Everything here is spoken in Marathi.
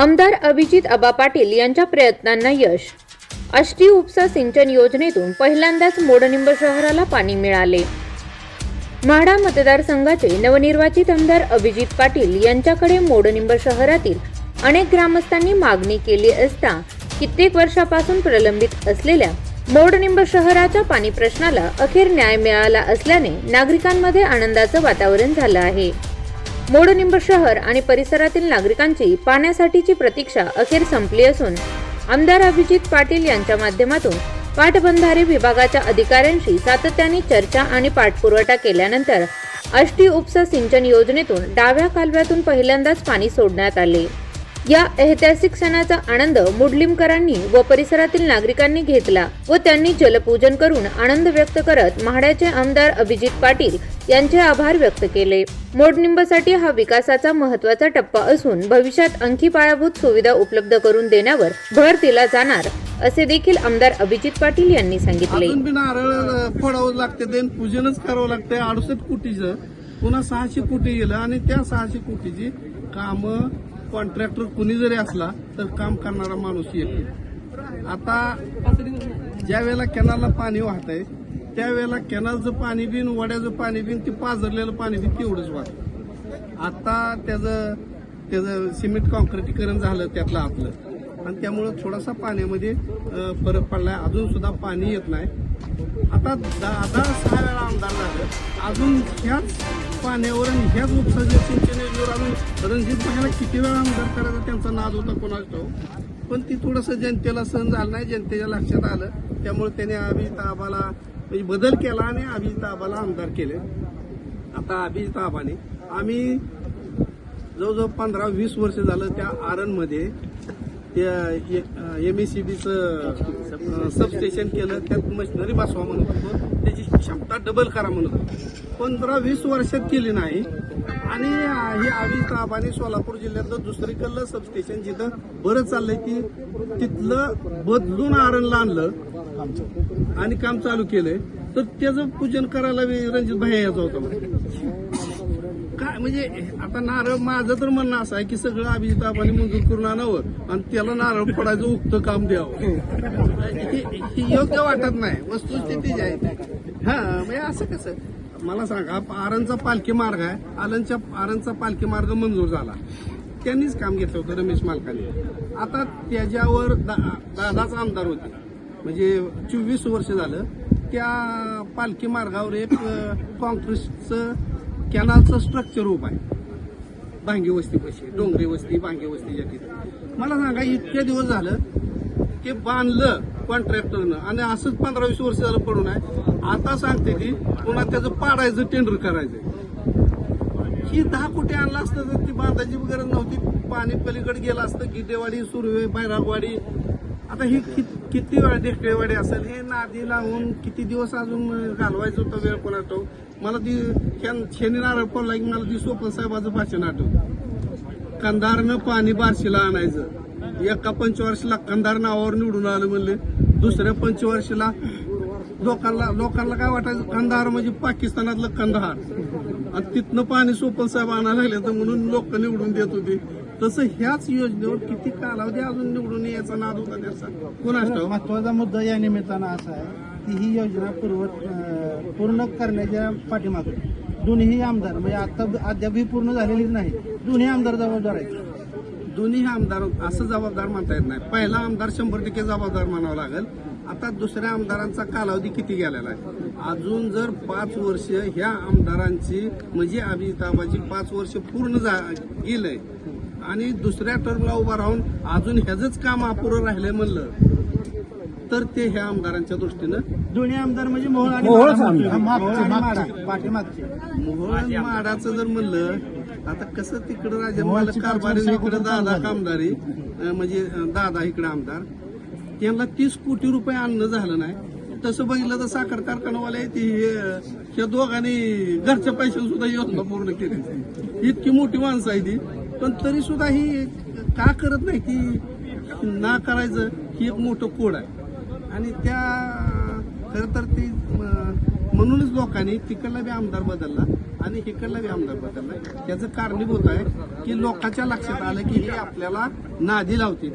आमदार अभिजित अबा पाटील यांच्या प्रयत्नांना यश. आष्टी उपसा सिंचन योजनेतून पहिल्यांदाच मोडनिंब शहराला पाणी मिळाले. म्हाडा मतदारसंघाचे नवनिर्वाचित आमदार अभिजित पाटील यांच्याकडे मोडनिंब शहरातील अनेक ग्रामस्थांनी मागणी केली असता कित्येक वर्षापासून प्रलंबित असलेल्या मोडनिंब शहराच्या पाणी प्रश्नाला अखेर न्याय मिळाला असल्याने नागरिकांमध्ये आनंदाचं वातावरण झालं आहे. मोडनिंब शहर आणि परिसरातील नागरिकांची पाण्यासाठीची प्रतीक्षा अखेर संपली असून आमदार अभिजित पाटील यांच्या माध्यमातून पाटबंधारे विभागाच्या अधिकाऱ्यांशी सातत्याने चर्चा आणि पाठपुरवठा केल्यानंतर अष्टी उपसा सिंचन योजनेतून डाव्या कालव्यातून पहिल्यांदाच पाणी सोडण्यात आले. या ऐतिहासिक सणाचा आनंद मुडलिमकरांनी व परिसरातील नागरिकांनी घेतला व त्यांनी जलपूजन करून आनंद व्यक्त करत म्हाड्याचे आमदार अभिजित पाटील यांचे आभार व्यक्त केले. मोडनिंबसाठी हा विकासाचा महत्त्वाचा टप्पा असून भविष्यात आणखी पायाभूत सुविधा उपलब्ध करून देण्यावर भर दिला जाणार असे देखील आमदार अभिजित पाटील यांनी सांगितले. नारळ फोडावं लागते पूजनच करावं लागते अडुसष्ट कोटीचं. पुन्हा सहाशे कोटी गेलं आणि त्या सहाशे कोटीची कामं कॉन्ट्रॅक्टर कुणी जरी असला तर काम करणारा माणूस येतो आता ज्या वेळेला कॅनलला पाणी वाहत आहे त्यावेळेला कॅनलचं पाणी बिन वड्याचं पाणी बिन ते पाझरलेलं पाणी बिन तेवढंच वाहत. आता त्याचं त्याचं सिमेंट कॉन्क्रिटीकरण झालं त्यातलं आपलं आणि त्यामुळं थोडासा पाण्यामध्ये फरक पडलाय. अजून सुद्धा पाणी येत नाही. आता दहा सहा वेळा आमदार झालं. अजून ह्याच पाण्यावर आणि ह्याच उपसाच्या सिंचन योजनेवर अजून रणजित भाईला किती वेळा आमदार करायचा त्यांचा नाद होता कोणाच तो पण ती थोडंसं जनतेला सहन झालं नाही जनतेच्या लक्षात आलं. त्यामुळे त्याने अभिजित आबाला म्हणजे बदल केला आणि अभिजित आबाला आमदार केले. आता अभिजित आबाने आम्ही जवळजवळ पंधरा वीस वर्ष झालं त्या आरणमध्ये त्या एम एस सी बीचं सबस्टेशन केलं त्यात मशिनरी बसवा म्हणत होतो. त्याची क्षमता डबल करा म्हणत होतो. पंधरा वीस वर्षात केली नाही. आणि हे ताप आणि सोलापूर जिल्ह्यातलं दुसरीकडलं सबस्टेशन जिथं बरं चाललंय की तिथलं बदलून आरणला आणलं. आणि काम चालू केलंय. तर त्याचं पूजन करायला रणजित भाई यायचा होता. म्हणजे आता नारळ माझं तर म्हणणं असं आहे की सगळं अभिजित आबाने मंजूर करून आणावं आणि त्याला नारळ पडायचं उक्त काम द्यावं. हे योग्य वाटत नाही. वस्तुस्थिती जी आहे हा म्हणजे असं कसं? मला सांगा आरणचा पालखी मार्ग आहे. आलनच्या आरणचा पालखी मार्ग मंजूर झाला. त्यांनीच काम घेतलं होतं रमेश मालकाने. आता त्याच्यावर दा- दादाच आमदार होते. म्हणजे चोवीस वर्ष झालं. त्या पालखी मार्गावर एक अ, कॅनलचं स्ट्रक्चर उभं आहे. भांगी वस्तीपाशी डोंगरी वस्ती भांगी वस्तीच्या तिथे. मला सांगा इतके दिवस झालं ते बांधलं कॉन्ट्रॅक्टरनं आणि असंच पंधरा वीस वर्ष झालं पडून आहे. आता सांगते ती पुन्हा त्याचं पाडायचं टेंडर करायचं ही दहा कोटी आणलं असतं तर ती बांधायची गरज नव्हती. पाणी पलीकडे गेलं असतं गिडेवाडी सुरवे बैरागवाडी आता ही कि- किती वेळा ढेकळेवाडी असेल? हे नादी लावून किती दिवस अजून घालवायचं होतं वेळ कोणाला मला ती शनी नारळ पडला की मला ती स्वप्न साहेबाचं भाषण आठव कंधारनं पाणी बारशीला आणायचं. एका पंचवर्षीला कंधार नावावर निवडून आलं म्हणले. दुसऱ्या पंचवर्षीला लोकांना लोकांना काय वाटायचं? कंधार म्हणजे पाकिस्तानातलं कंधार. आणि तिथनं पाणी सोपल साहेब आणायला लागले तर म्हणून लोक निवडून देत होते. तसं ह्याच योजनेवर किती कालावधी अजून निवडून यायचा नाद होता त्याचा? कुणाच ठाऊक? महत्त्वाचा मुद्दा या निमित्तानं असा आहे की ही योजना पूर्व पूर्ण करण्याच्या पाठीमागे. दोन्ही आमदार म्हणजे आता अद्याप ही पूर्ण झालेलीच नाही. दोन्ही आमदार जबाबदार आहेत. दोन्ही आमदार असं जबाबदार म्हणता येत नाही. पहिला आमदार शंभर टक्के जबाबदार म्हणावं लागेल. आता दुसऱ्या आमदारांचा कालावधी किती गेलेला आहे? अजून जर पाच वर्ष ह्या आमदारांची म्हणजे अभिजिताबाची पाच वर्ष पूर्ण जा गेलंय आणि दुसऱ्या टर्मला उभा राहून अजून ह्याच काम अपुरं राहिलंय म्हणलं तर ते ह्या आमदारांच्या दृष्टीनं दोन्ही आमदार म्हणजे मोहोळ आणि मोहोळ माढा. आमदार. पाठीमागचे मोहन माडाचं जर म्हणलं आता कसं तिकडं राजा मोहोळची कारभारी इकडं दादा झाली? कामदारी अं, म्हणजे अं, दादा इकडे आमदार त्यांना तीस कोटी रुपये आणणं झालं नाही तसं बघितलं तर साखर कारखानावाले ती अं, ह्या दोघांनी घरच्या पैशाने सुद्धा योजना पूर्ण केली इतकी मोठी माणसं आहे ती पण तरी सुद्धा ही का करत नाही की ना करायचं ही एक मोठं कोड आहे. आणि त्या खरं तर ती म्हणूनच लोकांनी तिकडला बी आमदार बदलला आणि इकडला बी आमदार बदलला. त्याचं कारणीभूत आहे की लोकांच्या लक्षात आलं की हे आपल्याला नादी लावते.